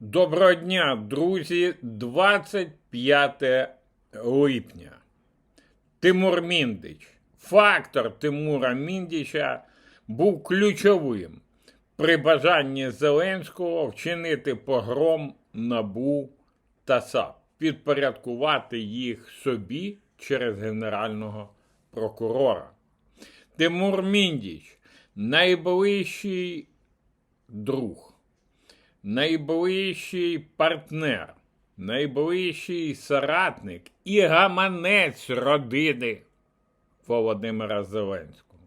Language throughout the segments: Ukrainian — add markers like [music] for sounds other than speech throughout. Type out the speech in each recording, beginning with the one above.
Доброго дня, друзі, 25 липня. Тимур Міндич. Фактор Тимура Міндіча був ключовим при бажанні Зеленського вчинити погром НАБУ та САП, підпорядкувати їх собі через генерального прокурора. Тимур Міндіч найближчий друг найближчий партнер, найближчий соратник і гаманець родини Володимира Зеленського.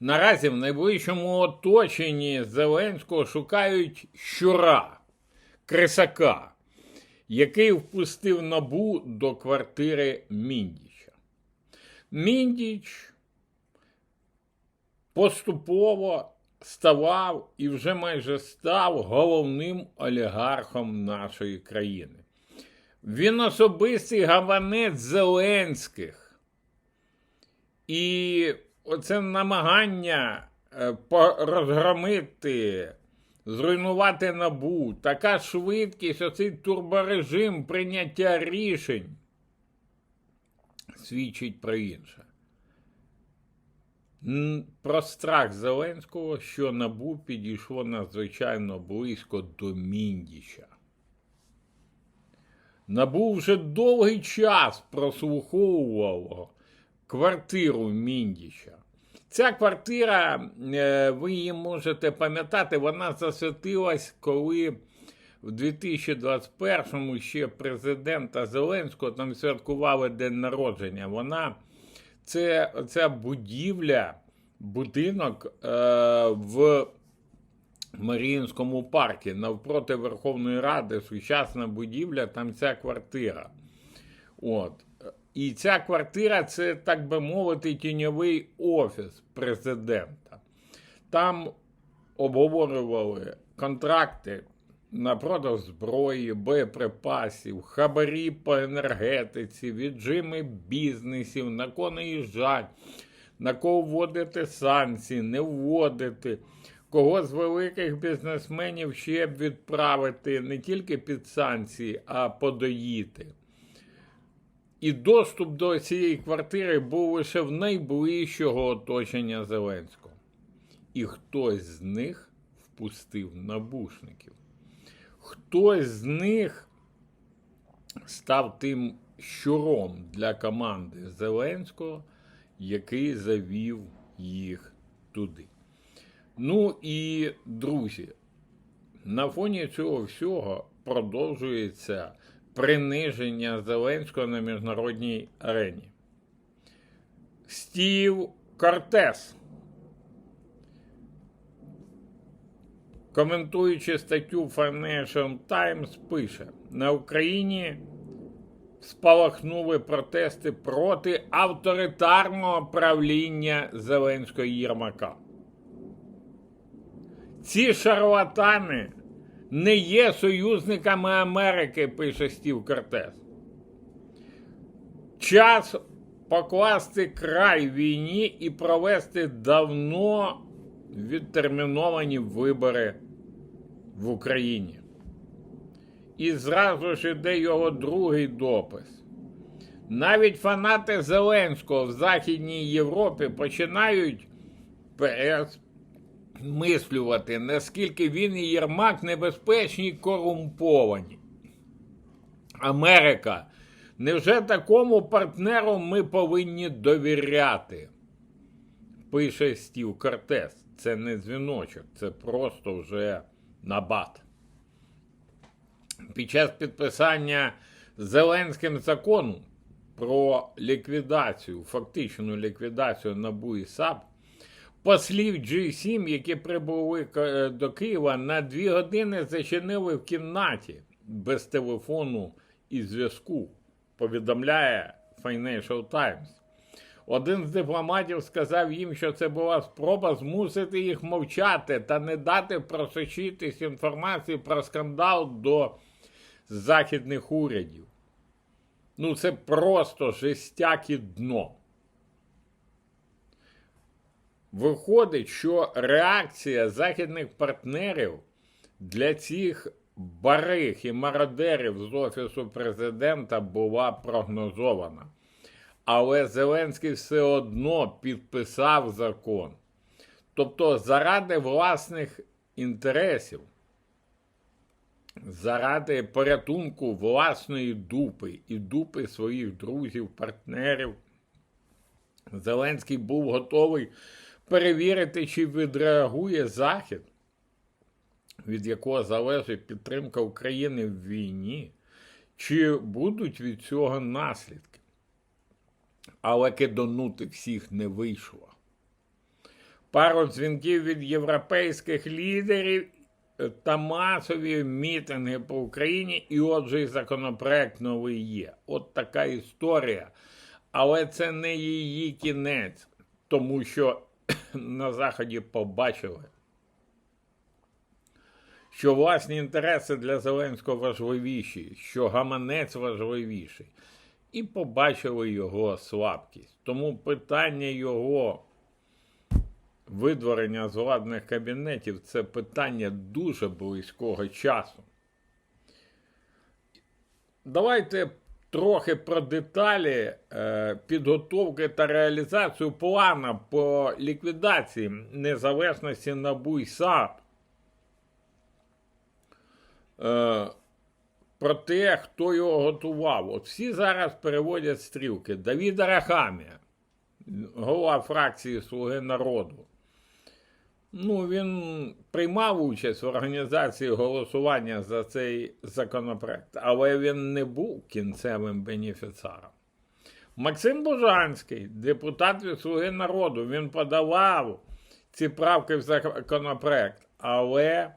Наразі в найближчому оточенні Зеленського шукають щура, крисака, який впустив набу до квартири Міндіча. Міндіч поступово ставав і вже майже став головним олігархом нашої країни. Він особистий гаванець Зеленських. І оце намагання е, розгромити, зруйнувати набу, така швидкість, оцей турборежим прийняття рішень свідчить про інше. Про страх Зеленського, що набу підійшло надзвичайно близько до Міндіча. Набу вже довгий час прослуховувало квартиру Міндіча. Ця квартира, е, ви її можете пам'ятати, вона засвітилась, коли в 2021-му ще президента Зеленського там святкували день народження. Вона це ця будівля, будинок е, в Маріїнському парку навпроти Верховної Ради, сучасна будівля, там ця квартира. От. І ця квартира це, так би мовити, тіньовий офіс президента. Там обговорювали контракти на продаж зброї, боєприпасів, хабарі по енергетиці, віджими бізнесів, на кого наїжджать, на кого вводити санкції, не вводити, кого з великих бізнесменів ще б відправити не тільки під санкції, а подоїти. І доступ до цієї квартири був лише в найближчого оточення Зеленського. І хтось з них впустив набушників. Хтось з них став тим щуром для команди Зеленського, який завів їх туди. Ну і друзі, на фоні цього всього продовжується приниження Зеленського на міжнародній арені. Стів Кортес. Коментуючи статтю Financial Times, пише: на Україні спалахнули протести проти авторитарного правління Зеленського Єрмака. Ці шарлатани не є союзниками Америки, пише Стів Кортес. Час покласти край війні і провести давно відтерміновані вибори в Україні. І зразу ж іде його другий допис. Навіть фанати Зеленського в Західній Європі починають пересмислювати, наскільки він і Єрмак небезпечні й корумповані. Америка. Невже такому партнеру ми повинні довіряти? Пише Стів Кортес. Це не дзвіночок, це просто вже набат. Під час підписання Зеленським закону про ліквідацію, фактичну ліквідацію НАБУ і САП, послів G7, які прибули е, до Києва, на дві години зачинили в кімнаті без телефону і зв'язку, повідомляє Financial Times. Один з дипломатів сказав їм, що це була спроба змусити їх мовчати та не дати просочитись інформації про скандал до західних урядів. Ну, це просто жестяк і дно. Виходить, що реакція західних партнерів для цих барих і мародерів з Офісу президента була прогнозована. Але Зеленський все одно підписав закон. Тобто, заради власних інтересів, заради порятунку власної дупи і дупи своїх друзів, партнерів, Зеленський був готовий перевірити, чи відреагує Захід, від якого залежить підтримка України в війні, чи будуть від цього наслідки. Але кидонути всіх не вийшло. Пару дзвінків від європейських лідерів та масові мітинги по Україні, і отже, і законопроект новий є. От така історія. Але це не її кінець, тому що [clears throat] на Заході побачили, що власні інтереси для Зеленського важливіші, що гаманець важливіший, і побачили його слабкість. Тому питання його видворення з владних кабінетів це питання дуже близького часу. Давайте трохи про деталі е, підготовки та реалізацію плану по ліквідації незалежності НАБУ і САП. Е, про те, хто його готував. От всі зараз переводять стрілки. Давід Арахамія, голова фракції Слуги народу. Ну, він приймав участь в організації голосування за цей законопроект, але він не був кінцевим бенефіціаром. Максим Бужанський, депутат від Слуги народу, він подавав ці правки в законопроект, але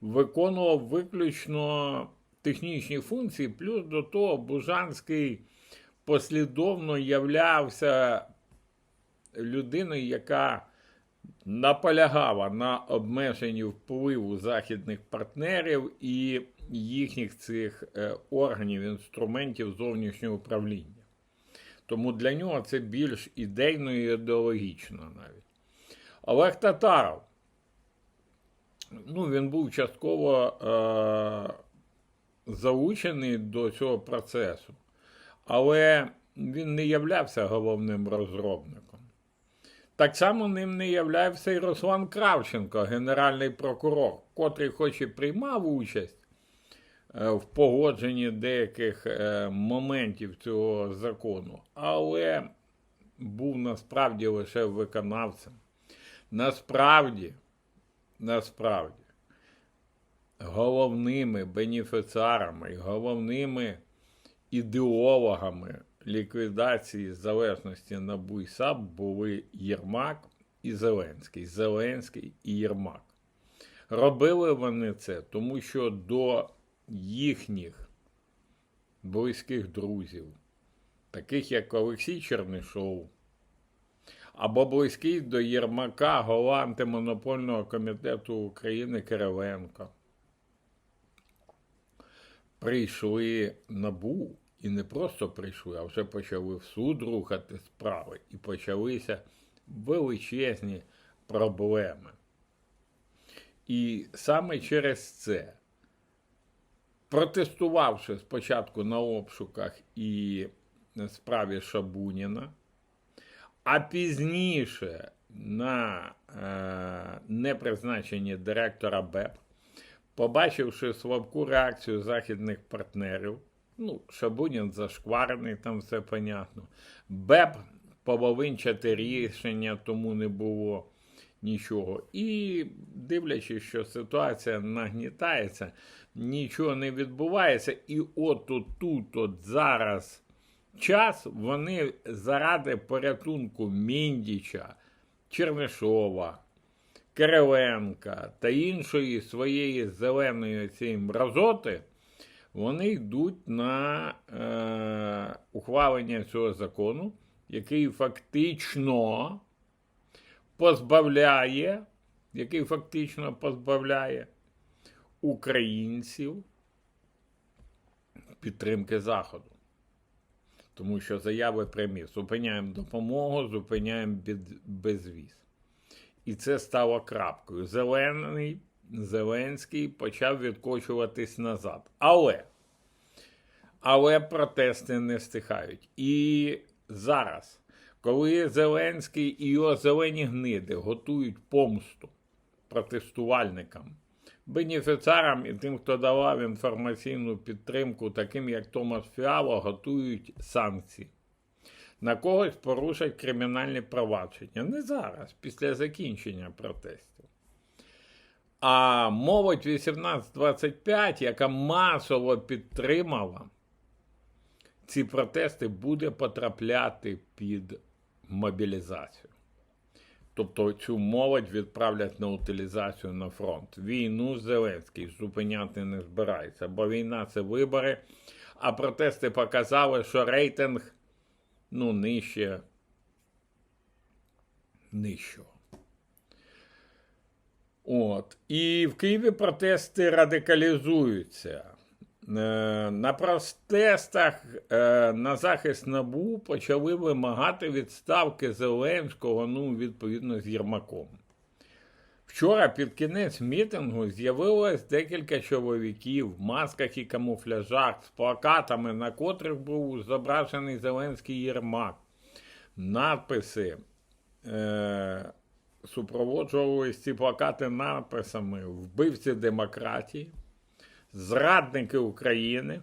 виконував виключно технічні функції, плюс до того Бужанський послідовно являвся людиною, яка наполягала на обмеженні впливу західних партнерів і їхніх цих е, органів, інструментів зовнішнього управління. Тому для нього це більш ідейно і ідеологічно навіть. Олег Татаров. Ну, він був частково е- залучений до цього процесу, але він не являвся головним розробником. Так само ним не являвся і Руслан Кравченко, генеральний прокурор, котрий хоч і приймав участь е, в погодженні деяких е, моментів цього закону, але був насправді лише виконавцем. Насправді, насправді, головними бенефіціарами, головними ідеологами ліквідації залежності на БУЙСАП були Єрмак і Зеленський. Зеленський і Єрмак. Робили вони це, тому що до їхніх близьких друзів, таких як Олексій Чернишов, або близький до Єрмака голова антимонопольного комітету України Кириленко, прийшли набу і не просто прийшли, а вже почали в суд рухати справи, і почалися величезні проблеми. І саме через це, протестувавши спочатку на обшуках і справі Шабуніна, а пізніше на е, непризначенні директора БЕП, побачивши слабку реакцію західних партнерів, Ну, Шабунін зашкварений, там все понятно. БЕП половинчате рішення, тому не було нічого. І дивлячись, що ситуація нагнітається, нічого не відбувається. І от тут, от зараз час вони заради порятунку Міндіча, Чернишова, Кириленка та іншої своєї зеленої цієї мразоти вони йдуть на е, ухвалення цього закону, який фактично позбавляє, який фактично позбавляє українців підтримки Заходу. Тому що заяви прямі. Зупиняємо допомогу, зупиняємо безвіз. І це стало крапкою. Зелений Зеленський почав відкочуватись назад. Але, але протести не стихають. І зараз, коли Зеленський і його зелені гниди готують помсту протестувальникам, бенефіціарам і тим, хто давав інформаційну підтримку, таким як Томас Фіало, готують санкції. На когось порушать кримінальні провадження. Не зараз, після закінчення протестів. А молодь 1825, яка масово підтримала ці протести, буде потрапляти під мобілізацію. Тобто цю молодь відправлять на утилізацію на фронт. Війну Зеленський зупиняти не збирається, бо війна це вибори, а протести показали, що рейтинг ну, нижче нижчого. От. І в Києві протести радикалізуються. Е, На протестах е, на захист НАБУ почали вимагати відставки Зеленського, ну, відповідно, з Єрмаком. Вчора під кінець мітингу з'явилось декілька чоловіків в масках і камуфляжах з плакатами, на котрих був зображений Зеленський Єрмак. Надписи е, супроводжувались ці плакати надписами Вбивці демократії, Зрадники України.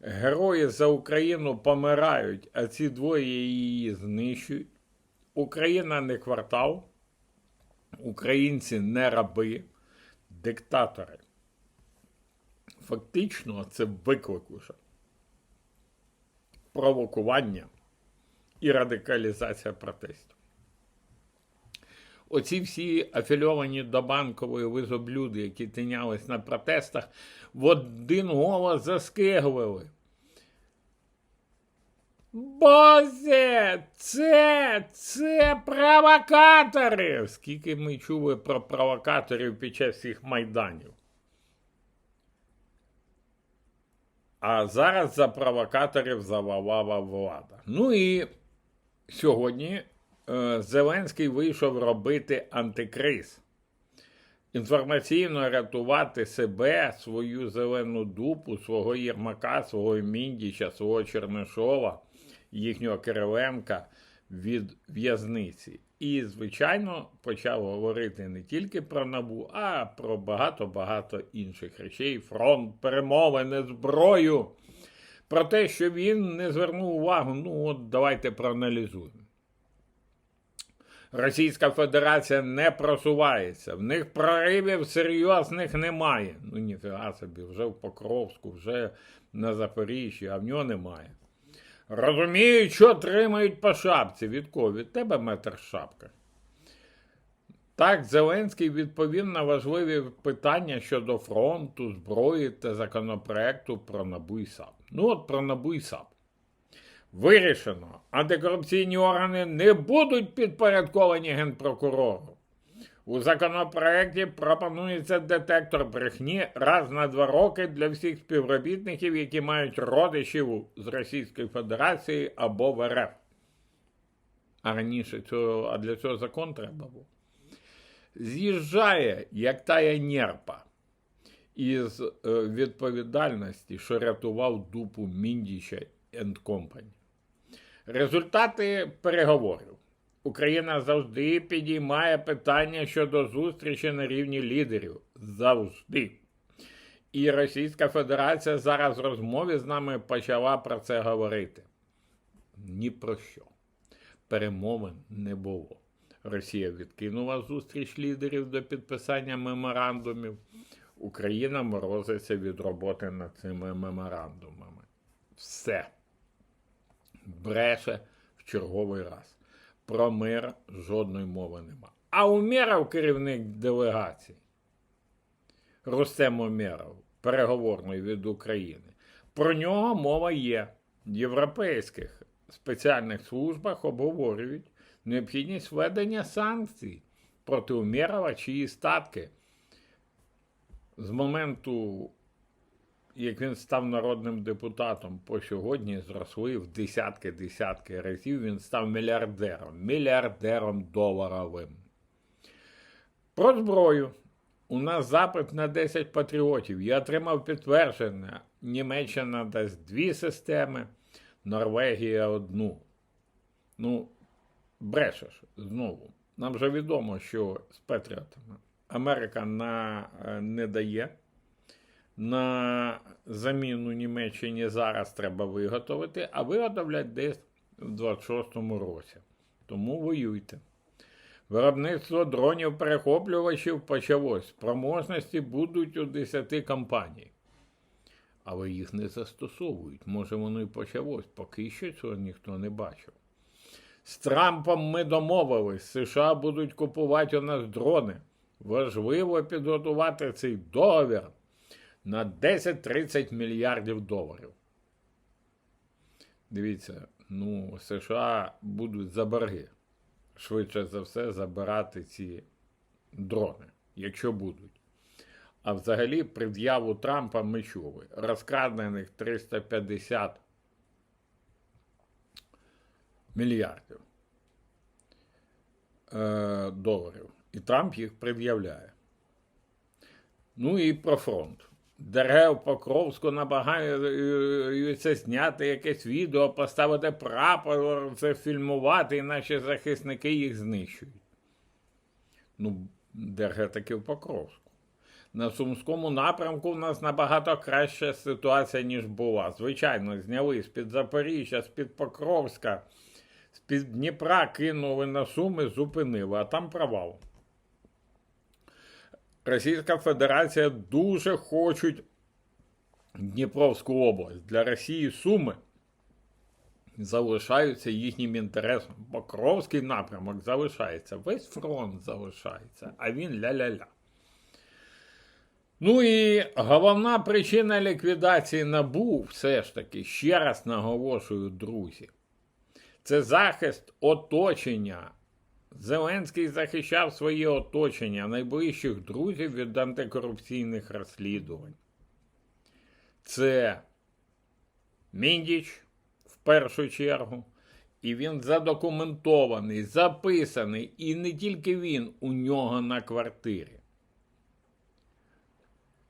Герої за Україну помирають, а ці двоє її знищують. Україна не квартал. Українці не раби, диктатори. Фактично, це виклик уже. Провокування і радикалізація протестів. Оці всі афільовані до банкової визоблюди, які тинялись на протестах, в один голос заскиглили. Боже, це, це провокатори! Скільки ми чули про провокаторів під час їх майданів. А зараз за провокаторів завалала влада. Ну і сьогодні е, Зеленський вийшов робити антикриз. Інформаційно рятувати себе, свою зелену дупу, свого Єрмака, свого Міндіча, свого Чернишова їхнього Кириленка від в'язниці. І, звичайно, почав говорити не тільки про набу, а про багато-багато інших речей: фронт, перемовини, зброю. Про те, що він не звернув увагу, ну от давайте проаналізуємо. Російська Федерація не просувається, в них проривів серйозних немає. Ну, ніфіга собі, вже в Покровську, вже на Запоріжжі, а в нього немає. Розуміють, що тримають по шапці. Від кого? Тебе метр шапка. Так, Зеленський відповів на важливі питання щодо фронту, зброї та законопроекту про НАБУ і САП. Ну от про НАБУ і САП. Вирішено, антикорупційні органи не будуть підпорядковані генпрокурору. У законопроекті пропонується детектор брехні раз на два роки для всіх співробітників, які мають родичів з Російської Федерації або в РФ. А раніше цього, а для цього закон треба був. З'їжджає, як тая нерпа, із е, відповідальності, що рятував дупу Міндіча Company. Результати переговорів. Україна завжди підіймає питання щодо зустрічі на рівні лідерів. Завжди. І Російська Федерація зараз в розмові з нами почала про це говорити. Ні про що. Перемовин не було. Росія відкинула зустріч лідерів до підписання меморандумів. Україна морозиться від роботи над цими меморандумами. Все. Бреше в черговий раз про мир жодної мови нема. А Умєров керівник делегації Рустем Умєров, переговорний від України. Про нього мова є. В європейських спеціальних службах обговорюють необхідність введення санкцій проти Умєрова, чиї статки з моменту як він став народним депутатом по сьогодні, зросли в десятки-десятки разів. Він став мільярдером, мільярдером доларовим. Про зброю. у нас запит на 10 патріотів. Я отримав підтвердження. Німеччина дасть дві системи, Норвегія одну. Ну, брешеш знову. Нам вже відомо, що з Петріотами Америка на, е, не дає. На заміну Німеччині зараз треба виготовити, а виготовлять десь в 26-му році. Тому воюйте. Виробництво дронів перехоплювачів почалось. Спроможності будуть у 10 компаній. Але їх не застосовують. Може, воно і почалось. Поки що цього ніхто не бачив. З Трампом ми домовились. США будуть купувати у нас дрони. Важливо підготувати цей договір на 10-30 мільярдів доларів. Дивіться, ну, США будуть за борги швидше за все забирати ці дрони, якщо будуть. А взагалі, пред'яву Трампа ми чули. Розкрадених 350 мільярдів е, доларів. І Трамп їх пред'являє. Ну і про фронт. Дерев Покровську намагаються зняти якесь відео, поставити прапор, це фільмувати, і наші захисники їх знищують. Ну, ДРГ таки в Покровську. На Сумському напрямку в нас набагато краща ситуація, ніж була. Звичайно, зняли з-під Запоріжжя, з-під Покровська, з-під Дніпра кинули на Суми, зупинили, а там провал. Російська Федерація дуже хочуть Дніпровську область. Для Росії Суми залишаються їхнім інтересом. Покровський напрямок залишається, весь фронт залишається, а він ля-ля-ля. Ну і головна причина ліквідації набу, все ж таки, ще раз наголошую, друзі, це захист оточення Зеленський захищав своє оточення найближчих друзів від антикорупційних розслідувань. Це Міндіч в першу чергу, і він задокументований, записаний, і не тільки він у нього на квартирі.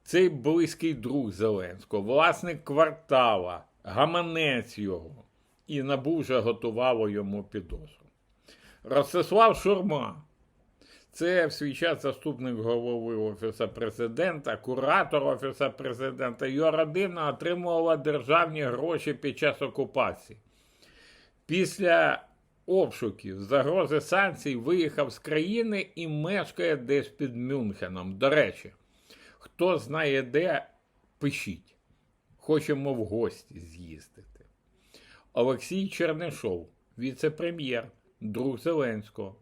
Цей близький друг Зеленського, власник квартала, гаманець його, і набу вже готувало йому підозру. Ростислав Шурма. Це в свій час заступник голови Офісу президента, куратор Офісу президента. Його родина отримувала державні гроші під час окупації. Після обшуків, загрози санкцій виїхав з країни і мешкає десь під Мюнхеном. До речі, хто знає де, пишіть. Хочемо в гості з'їздити. Олексій Чернишов, віце-прем'єр друг Зеленського,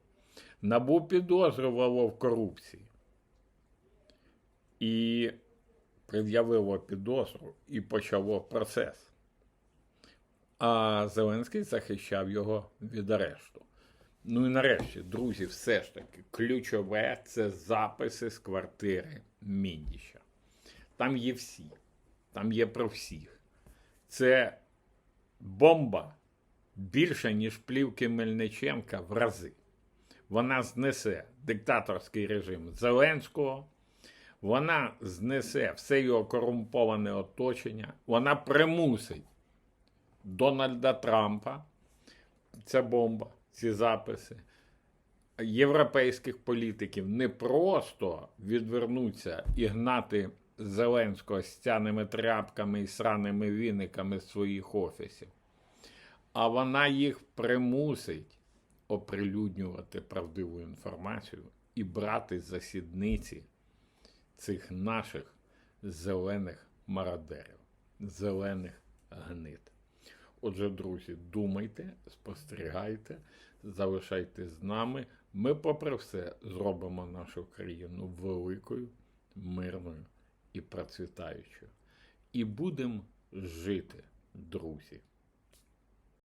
набу підозрювало в корупції і пред'явило підозру і почало процес. А Зеленський захищав його від арешту. Ну і нарешті, друзі, все ж таки, ключове це записи з квартири Міндіща. Там є всі, там є про всіх. Це бомба більше, ніж плівки Мельниченка в рази. Вона знесе диктаторський режим Зеленського, вона знесе все його корумповане оточення, вона примусить Дональда Трампа, ця бомба, ці записи, європейських політиків не просто відвернуться і гнати Зеленського з цяними тряпками і сраними віниками з своїх офісів а вона їх примусить оприлюднювати правдиву інформацію і брати засідниці цих наших зелених мародерів, зелених гнид. Отже, друзі, думайте, спостерігайте, залишайтесь з нами. Ми, попри все, зробимо нашу країну великою, мирною і процвітаючою. І будемо жити, друзі.